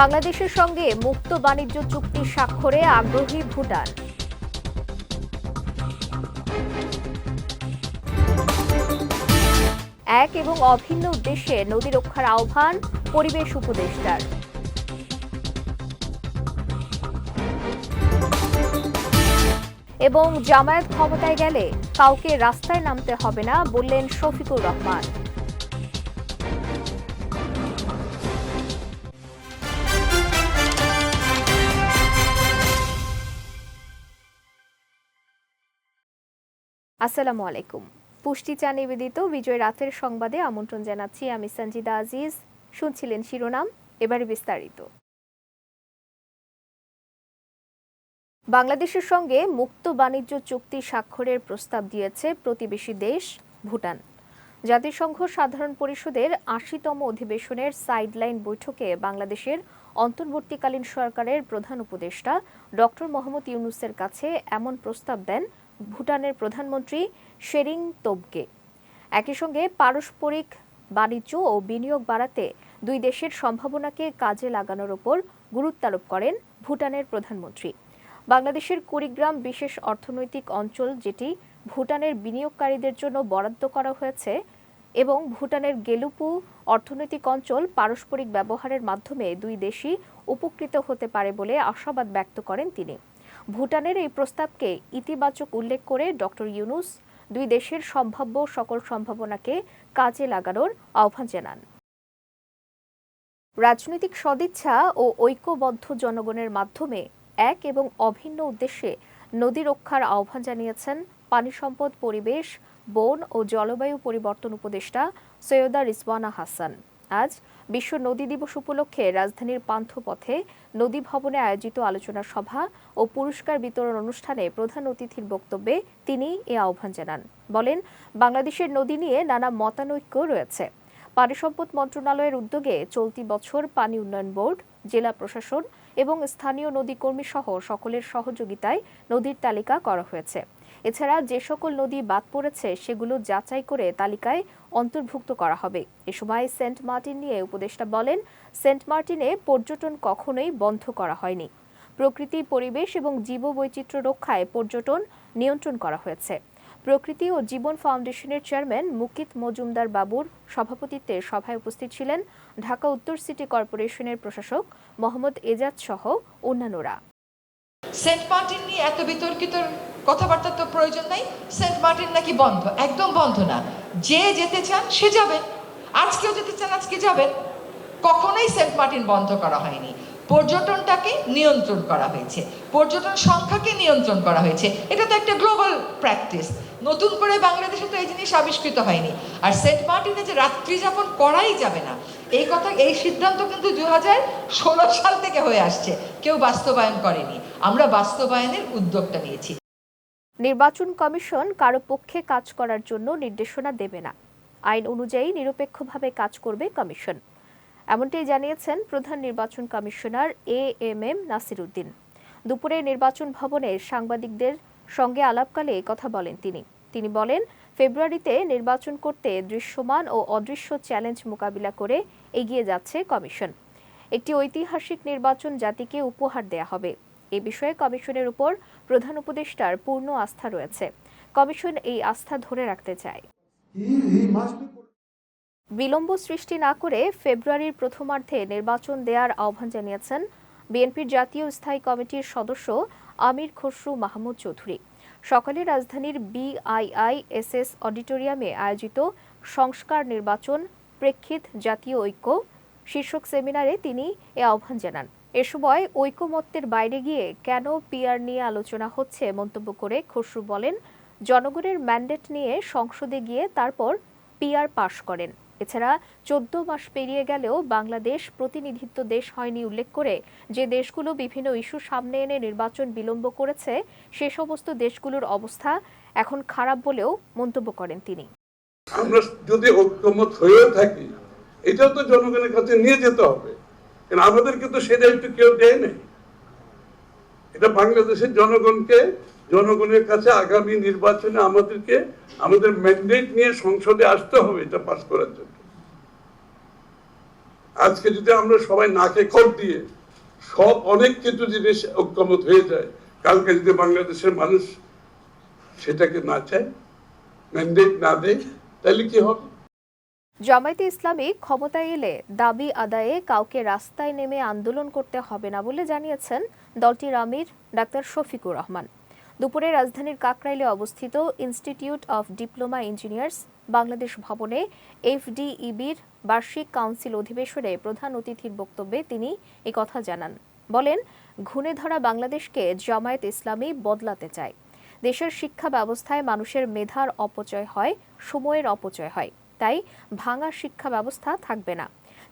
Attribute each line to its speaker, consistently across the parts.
Speaker 1: বাংলাদেশের সঙ্গে মুক্ত বাণিজ্য চুক্তি স্বাক্ষরে আগ্রহী ভুটান এক এবং অভিন্ন উদ্দেশ্যে নদী রক্ষার আহ্বান পরিবেশ উপদেষ্টার এবং জামায়াত ক্ষমতায় গেলে কাউকে রাস্তায় নামতে হবে না বললেন শফিকুর রহমান আসসালামু আলাইকুম পুষ্টি চা নিবেদিত বিজয় রাতের সংবাদে আমন্ত্রণ জানাচ্ছি আমি সঞ্জিদা আজিজ শুনছিলেন শিরোনাম এবারে বিস্তারিত বাংলাদেশের সঙ্গে মুক্ত বাণিজ্য চুক্তি স্বাক্ষরের প্রস্তাব দিয়েছে প্রতিবেশী দেশ ভুটান জাতিসংঘ সাধারণ পরিষদের আশিতম অধিবেশনের সাইডলাইন বৈঠকে বাংলাদেশের অন্তর্বর্তীকালীন সরকারের প্রধান উপদেষ্টা ডক্টর মোহাম্মদ ইউনুসের কাছে এমন প্রস্তাব দেন ভুটানের প্রধানমন্ত্রী শেরিং তোবকে একই সঙ্গে পারস্পরিক বাণিজ্য ও বিনিয়োগ বাড়াতে দুই দেশের সম্ভাবনাকে কাজে লাগানোর ওপর গুরুত্বারোপ করেন ভুটানের প্রধানমন্ত্রী বাংলাদেশের কুড়িগ্রাম বিশেষ অর্থনৈতিক অঞ্চল যেটি ভুটানের বিনিয়োগকারীদের জন্য বরাদ্দ করা হয়েছে এবং ভুটানের গেলুপু অর্থনৈতিক অঞ্চল পারস্পরিক ব্যবহারের মাধ্যমে দুই দেশই উপকৃত হতে পারে বলে আশাবাদ ব্যক্ত করেন তিনি ভুটানের এই প্রস্তাবকে ইতিবাচক উল্লেখ করে ডক্টর ইউনুস দুই দেশের সম্ভাব্য সকল সম্ভাবনাকে কাজে লাগানোর আহ্বান জানান রাজনৈতিক সদিচ্ছা ও ঐক্যবদ্ধ জনগণের মাধ্যমে এক এবং অভিন্ন উদ্দেশ্যে নদী রক্ষার আহ্বান জানিয়েছেন পানি সম্পদ পরিবেশ বন ও জলবায়ু পরিবর্তন উপদেষ্টা সৈয়দা রিসওয়ানা হাসান আজ বিশ্ব নদী দিবস উপলক্ষে রাজধানীর পান্থপথে নদী ভবনে আয়োজিত আলোচনা সভা ও পুরস্কার বিতরণ অনুষ্ঠানে প্রধান অতিথির বক্তব্যে তিনি এ আহ্বান জানান বলেন বাংলাদেশের নদী নিয়ে নানা মতানৈক্য রয়েছে পানি সম্পদ মন্ত্রণালয়ের উদ্যোগে চলতি বছর পানি উন্নয়ন বোর্ড জেলা প্রশাসন এবং স্থানীয় নদী কর্মী সহ সকলের সহযোগিতায় নদীর তালিকা করা হয়েছে এছাড়া যে সকল নদী বাদ পড়েছে সেগুলো যাচাই করে তালিকায় অন্তর্ভুক্ত করা হবে এ সময় সেন্ট মার্টিন নিয়ে উপদেষ্টা বলেন সেন্ট মার্টিনে পর্যটন কখনোই বন্ধ করা হয়নি প্রকৃতি পরিবেশ এবং জীববৈচিত্র্য রক্ষায় পর্যটন নিয়ন্ত্রণ করা হয়েছে প্রকৃতি ও জীবন ফাউন্ডেশনের চেয়ারম্যান মুকিত মজুমদার বাবুর সভাপতিত্বে সভায় উপস্থিত ছিলেন ঢাকা উত্তর সিটি কর্পোরেশনের প্রশাসক মোহাম্মদ এজাজ সহ অন্যান্যরা সেন্ট মার্টিন নিয়ে এত বিতর্কিত কথাবার্তার তো প্রয়োজন নাই সেন্ট মার্টিন নাকি বন্ধ একদম বন্ধ না যে যেতে চান সে যাবেন আজকেও যেতে চান আজকে যাবেন কখনোই সেন্ট মার্টিন বন্ধ করা হয়নি পর্যটনটাকে নিয়ন্ত্রণ করা হয়েছে পর্যটন সংখ্যাকে নিয়ন্ত্রণ করা হয়েছে এটা তো একটা গ্লোবাল প্র্যাকটিস নতুন করে বাংলাদেশে তো এই জিনিস আবিষ্কৃত হয়নি আর সেন্ট মার্টিনে যে রাত্রি যাপন করাই যাবে না এই কথা এই সিদ্ধান্ত কিন্তু দু সাল থেকে হয়ে আসছে কেউ বাস্তবায়ন করেনি আমরা বাস্তবায়নের উদ্যোগটা নিয়েছি নির্বাচন কমিশন কারো পক্ষে কাজ করার জন্য নির্দেশনা দেবে না আইন অনুযায়ী নিরপেক্ষভাবে কাজ করবে কমিশন এমনটাই জানিয়েছেন প্রধান নির্বাচন commissioner A M M Nasiruddin দুপুরে নির্বাচন ভবনে সাংবাদিকদের সঙ্গে আলাপকালে কথা বলেন তিনি তিনি বলেন ফেব্রুয়ারিতে নির্বাচন করতে দৃশ্যমান ও অদৃশ্য চ্যালেঞ্জ মোকাবিলা করে এগিয়ে যাচ্ছে কমিশন একটি ঐতিহাসিক নির্বাচন জাতিকে উপহার দেয়া হবে এ বিষয়ে কমিশনের উপর প্রধান উপদেষ্টার পূর্ণ আস্থা রয়েছে কমিশন এই আস্থা ধরে রাখতে চায় বিলম্ব সৃষ্টি না করে ফেব্রুয়ারির প্রথমার্ধে নির্বাচন দেওয়ার আহ্বান জানিয়েছেন বিএনপির জাতীয় স্থায়ী কমিটির সদস্য আমির খসরু মাহমুদ চৌধুরী সকালে রাজধানীর বিআইআইএসএস অডিটোরিয়ামে আয়োজিত সংস্কার নির্বাচন প্রেক্ষিত জাতীয় ঐক্য শীর্ষক সেমিনারে তিনি এ আহ্বান জানান এ সময় ঐকমত্যের বাইরে গিয়ে কেন পিআর নিয়ে আলোচনা হচ্ছে মন্তব্য করে খসরু বলেন জনগণের ম্যান্ডেট নিয়ে সংসদে গিয়ে তারপর পিআর পাশ করেন এছাড়া চোদ্দ মাস পেরিয়ে গেলেও বাংলাদেশ প্রতিনিধিত্ব দেশ হয়নি উল্লেখ করে যে দেশগুলো বিভিন্ন ইস্যু সামনে এনে নির্বাচন বিলম্ব করেছে সে সমস্ত দেশগুলোর অবস্থা এখন খারাপ বলেও মন্তব্য করেন তিনি আমরা যদি ঐক্যমত হয়েও থাকি এটাও তো জনগণের কাছে নিয়ে যেতে হবে আমাদেরকে তো সে দায়িত্ব কেউ দেয় নাই এটা বাংলাদেশের জনগণকে জনগণের কাছে আগামী নির্বাচনে আমাদেরকে আমাদের ম্যান্ডেট নিয়ে সংসদে আসতে হবে এটা পাশ করার জন্য আজকে যদি আমরা সবাই নাকে কর দিয়ে সব অনেক কিছু জিনিস ঐক্যমত হয়ে যায় কালকে যদি বাংলাদেশের মানুষ সেটাকে না চায় ম্যান্ডেট না দেয় তাহলে কি হবে জামায়াতে ইসলামী ক্ষমতায় এলে দাবি আদায়ে কাউকে রাস্তায় নেমে আন্দোলন করতে হবে না বলে জানিয়েছেন দলটির আমির ডাক্তার শফিকুর রহমান দুপুরে রাজধানীর কাকরাইলে অবস্থিত institute of diploma engineers Bangladesh ভবনে এফডিইবির বার্ষিক কাউন্সিল অধিবেশনে প্রধান অতিথির বক্তব্যে তিনি কথা জানান বলেন ঘুণে ধরা বাংলাদেশকে জামায়াত ইসলামী বদলাতে চায় দেশের শিক্ষা ব্যবস্থায় মানুষের মেধার অপচয় হয় সময়ের অপচয় হয় তাই ভাঙা শিক্ষা ব্যবস্থা থাকবে না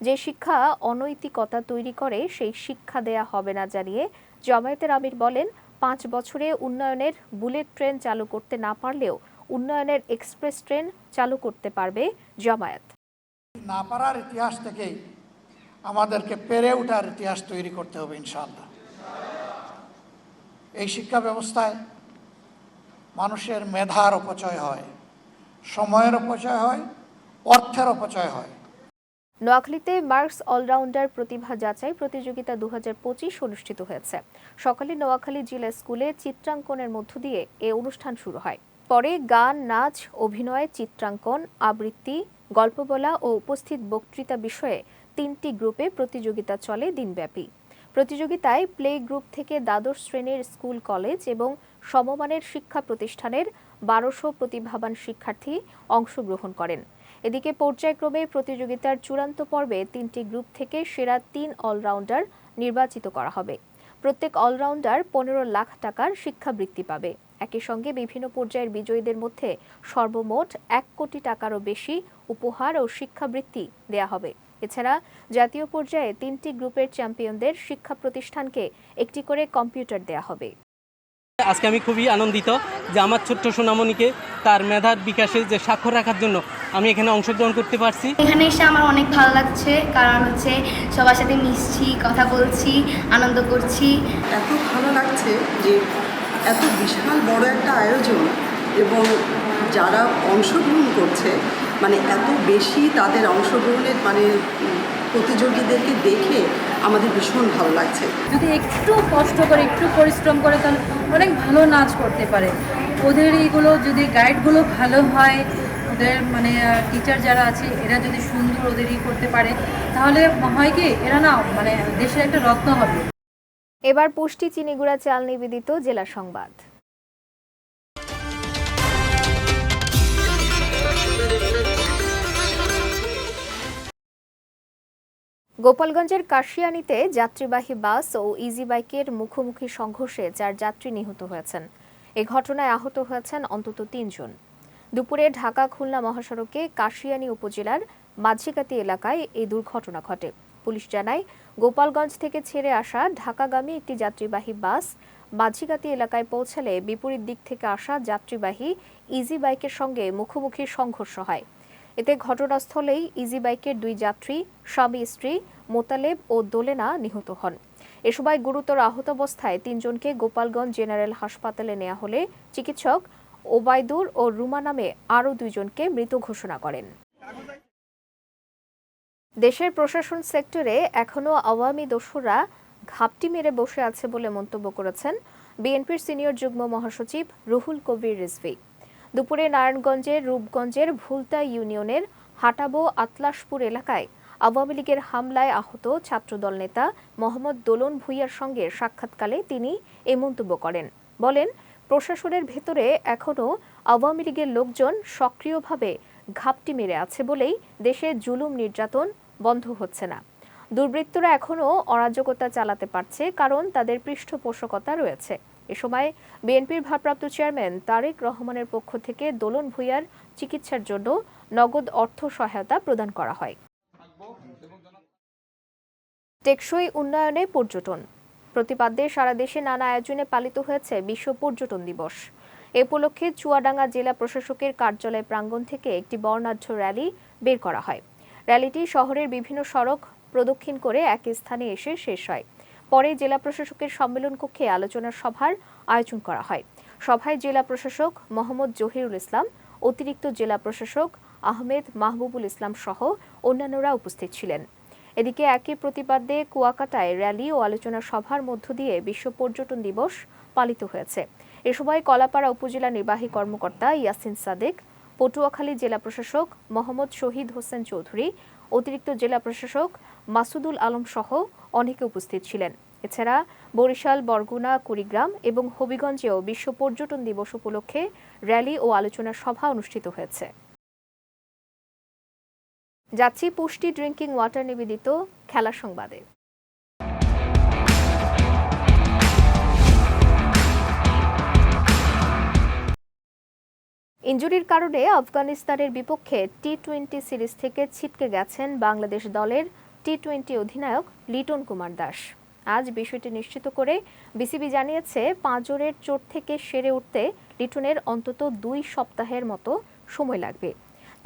Speaker 1: যে শিক্ষা অনৈতিকতা তৈরি করে সেই শিক্ষা দেয়া হবে না জানিয়ে জমায়েতের আমির বলেন পাঁচ বছরে উন্নয়নের বুলেট ট্রেন চালু করতে না পারলেও উন্নয়নের এক্সপ্রেস ট্রেন চালু করতে পারবে জমায়েত না পারার ইতিহাস থেকে আমাদেরকে পেরে ওঠার ইতিহাস তৈরি করতে হবে ইনশাল্লাহ এই শিক্ষা ব্যবস্থায় মানুষের মেধার অপচয় হয় সময়ের অপচয় হয় অর্থের অপচয় হয় নোয়াখালীতে মার্কস অলরাউন্ডার প্রতিভা যাচাই প্রতিযোগিতা দু অনুষ্ঠিত হয়েছে সকালে নোয়াখালী জিলা স্কুলে চিত্রাঙ্কনের মধ্য দিয়ে এ অনুষ্ঠান শুরু হয় পরে গান নাচ অভিনয় চিত্রাঙ্কন আবৃত্তি গল্প বলা ও উপস্থিত বক্তৃতা বিষয়ে তিনটি গ্রুপে প্রতিযোগিতা চলে দিনব্যাপী প্রতিযোগিতায় প্লে গ্রুপ থেকে দ্বাদশ শ্রেণীর স্কুল কলেজ এবং সমমানের শিক্ষা প্রতিষ্ঠানের বারোশো প্রতিভাবান শিক্ষার্থী অংশগ্রহণ করেন এদিকে পর্যায়ক্রমে প্রতিযোগিতার চূড়ান্ত পর্বে তিনটি গ্রুপ থেকে সেরা তিন অলরাউন্ডার নির্বাচিত করা হবে প্রত্যেক অলরাউন্ডার পনেরো লাখ টাকার শিক্ষাবৃত্তি পাবে একই সঙ্গে বিভিন্ন পর্যায়ের বিজয়ীদের মধ্যে সর্বমোট এক কোটি টাকারও বেশি উপহার ও শিক্ষাবৃত্তি দেয়া হবে এছাড়া জাতীয় পর্যায়ে তিনটি গ্রুপের চ্যাম্পিয়নদের শিক্ষা প্রতিষ্ঠানকে একটি করে কম্পিউটার দেয়া হবে আজকে আমি খুবই আনন্দিত যে আমার ছোট্ট সোনামণিকে তার মেধার বিকাশে যে স্বাক্ষর রাখার জন্য আমি এখানে অংশগ্রহণ করতে পারছি এখানে এসে আমার অনেক ভালো লাগছে কারণ হচ্ছে সবার সাথে মিশছি কথা বলছি আনন্দ করছি এত ভালো লাগছে যে এত বিশাল বড় একটা আয়োজন এবং যারা অংশগ্রহণ করছে মানে এত বেশি তাদের অংশগ্রহণের মানে প্রতিযোগীদেরকে দেখে আমাদের ভীষণ ভালো লাগছে যদি একটু কষ্ট করে একটু পরিশ্রম করে তাহলে অনেক ভালো নাচ করতে পারে ওদের এইগুলো যদি গাইডগুলো ভালো হয় ওদের মানে টিচার যারা আছে এরা যদি সুন্দর ওদের ই করতে পারে তাহলে হয় কি এরা না মানে দেশের একটা রত্ন হবে এবার পুষ্টি চিনিগুড়া চাল নিবেদিত জেলা সংবাদ গোপালগঞ্জের কাশিয়ানিতে যাত্রীবাহী বাস ও ইজি বাইকের মুখোমুখি সংঘর্ষে চার যাত্রী নিহত হয়েছেন এ ঘটনায় আহত হয়েছেন অন্তত তিনজন দুপুরে ঢাকা খুলনা মহাসড়কে কাশিয়ানি উপজেলার মাঝিকাতি এলাকায় এই দুর্ঘটনা ঘটে পুলিশ জানায় গোপালগঞ্জ থেকে ছেড়ে আসা ঢাকাগামী একটি যাত্রীবাহী বাস মাঝিকাতি এলাকায় পৌঁছালে বিপরীত দিক থেকে আসা যাত্রীবাহী ইজি বাইকের সঙ্গে মুখোমুখি সংঘর্ষ হয় এতে ঘটনাস্থলেই ইজি বাইকের দুই যাত্রী স্বামী স্ত্রী মোতালেব ও দোলেনা নিহত হন এ সময় গুরুতর আহত অবস্থায় তিনজনকে গোপালগঞ্জ জেনারেল হাসপাতালে নেওয়া হলে চিকিৎসক ওবায়দুর ও রুমা নামে আরও দুইজনকে মৃত ঘোষণা করেন দেশের প্রশাসন সেক্টরে এখনও আওয়ামী দস্যুরা ঘাপটি মেরে বসে আছে বলে মন্তব্য করেছেন বিএনপির সিনিয়র যুগ্ম মহাসচিব রুহুল কবির রিজভি দুপুরে নারায়ণগঞ্জের রূপগঞ্জের ভুলতা ইউনিয়নের হাটাবো আতলাশপুর এলাকায় আওয়ামী লীগের হামলায় আহত ছাত্রদল নেতা মোহাম্মদ দোলন ভুইয়ার সঙ্গে সাক্ষাৎকালে তিনি এ মন্তব্য করেন বলেন প্রশাসনের ভেতরে এখনও আওয়ামী লীগের লোকজন সক্রিয়ভাবে ঘাপটি মেরে আছে বলেই দেশে জুলুম নির্যাতন বন্ধ হচ্ছে না দুর্বৃত্তরা এখনও অরাজকতা চালাতে পারছে কারণ তাদের পৃষ্ঠপোষকতা রয়েছে এ সময় বিএনপির ভারপ্রাপ্ত চেয়ারম্যান তারেক রহমানের পক্ষ থেকে দোলন ভূঁইয়ার চিকিৎসার জন্য নগদ অর্থ সহায়তা প্রদান করা হয় টেকসই উন্নয়নে পর্যটন প্রতিপাদ্যে সারা দেশে নানা আয়োজনে পালিত হয়েছে বিশ্ব পর্যটন দিবস এ উপলক্ষে চুয়াডাঙ্গা জেলা প্রশাসকের কার্যালয় প্রাঙ্গণ থেকে একটি বর্ণাঢ্য র্যালি বের করা হয় র্যালিটি শহরের বিভিন্ন সড়ক প্রদক্ষিণ করে এক স্থানে এসে শেষ হয় পরে জেলা প্রশাসকের সম্মেলন কক্ষে আলোচনার সভার আয়োজন করা হয় সভায় জেলা প্রশাসক মোহাম্মদ জহিরুল ইসলাম অতিরিক্ত জেলা প্রশাসক আহমেদ মাহবুবুল ইসলাম সহ অন্যান্যরা উপস্থিত ছিলেন এদিকে একই প্রতিবাদে কুয়াকাটায় র্যালি ও আলোচনা সভার মধ্য দিয়ে বিশ্ব পর্যটন দিবস পালিত হয়েছে এ সময় কলাপাড়া উপজেলা নির্বাহী কর্মকর্তা ইয়াসিন সাদেক পটুয়াখালী জেলা প্রশাসক মোহাম্মদ শহীদ হোসেন চৌধুরী অতিরিক্ত জেলা প্রশাসক মাসুদুল আলম সহ অনেকে উপস্থিত ছিলেন এছাড়া বরিশাল বরগুনা কুড়িগ্রাম এবং হবিগঞ্জেও বিশ্ব পর্যটন দিবস উপলক্ষে র্যালি ও আলোচনা সভা অনুষ্ঠিত হয়েছে যাচ্ছি পুষ্টি ড্রিঙ্কিং ওয়াটার নিবেদিত খেলা সংবাদে ইঞ্জুরির কারণে আফগানিস্তানের বিপক্ষে টি টোয়েন্টি সিরিজ থেকে ছিটকে গেছেন বাংলাদেশ দলের টি টোয়েন্টি অধিনায়ক লিটন কুমার দাস আজ বিষয়টি নিশ্চিত করে বিসিবি জানিয়েছে পাঁচরের চোট থেকে সেরে উঠতে লিটনের অন্তত দুই সপ্তাহের মতো সময় লাগবে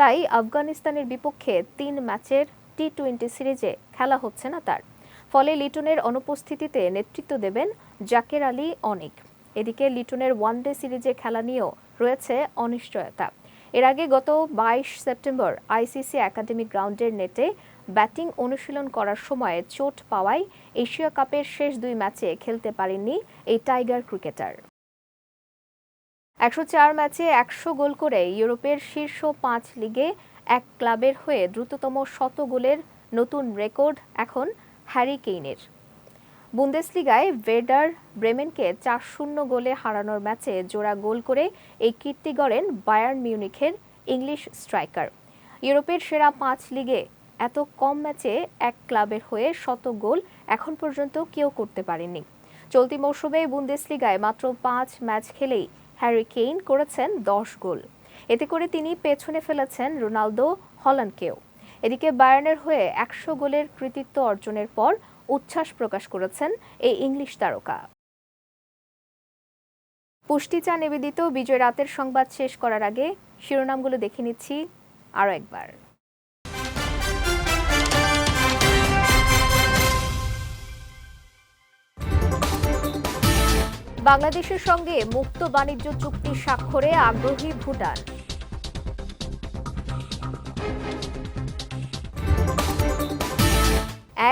Speaker 1: তাই আফগানিস্তানের বিপক্ষে তিন ম্যাচের টি টোয়েন্টি সিরিজে খেলা হচ্ছে না তার ফলে লিটনের অনুপস্থিতিতে নেতৃত্ব দেবেন জাকের আলী অনেক এদিকে লিটনের ওয়ানডে সিরিজে খেলা নিয়েও রয়েছে অনিশ্চয়তা এর আগে গত বাইশ সেপ্টেম্বর আইসিসি একাডেমি গ্রাউন্ডের নেটে ব্যাটিং অনুশীলন করার সময় চোট পাওয়ায় এশিয়া কাপের শেষ দুই ম্যাচে খেলতে পারেননি এই টাইগার ক্রিকেটার একশো চার ম্যাচে একশো গোল করে ইউরোপের শীর্ষ পাঁচ লিগে এক ক্লাবের হয়ে দ্রুততম শত গোলের নতুন রেকর্ড এখন হ্যারি কেইনের বুন্দেসলিগায় ভেডার ব্রেমেনকে চার শূন্য গোলে হারানোর ম্যাচে জোড়া গোল করে এই কীর্তি গড়েন বায়ার্ন মিউনিখের ইংলিশ স্ট্রাইকার ইউরোপের সেরা পাঁচ লিগে এত কম ম্যাচে এক ক্লাবের হয়ে শত গোল এখন পর্যন্ত কেউ করতে পারেনি চলতি মৌসুমে বুন্দেসলিগায় মাত্র পাঁচ ম্যাচ খেলেই হ্যারি কেইন করেছেন দশ গোল এতে করে তিনি পেছনে ফেলেছেন রোনালদো হল্যান্ডকেও এদিকে বায়ার্নের হয়ে একশো গোলের কৃতিত্ব অর্জনের পর উচ্ছ্বাস প্রকাশ করেছেন এই ইংলিশ তারকা পুষ্টি চা নিবেদিত বিজয় রাতের সংবাদ শেষ করার আগে শিরোনামগুলো দেখে নিচ্ছি আরও একবার বাংলাদেশের সঙ্গে মুক্ত বাণিজ্য চুক্তি স্বাক্ষরে আগ্রহী ভুটান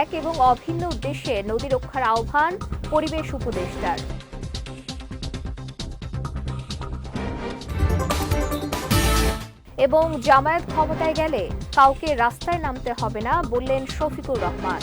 Speaker 1: এক এবং অভিন্ন উদ্দেশ্যে নদী রক্ষার আহ্বান পরিবেশ উপদেষ্টার এবং জামায়াত ক্ষমতায় গেলে কাউকে রাস্তায় নামতে হবে না বললেন শফিকুর রহমান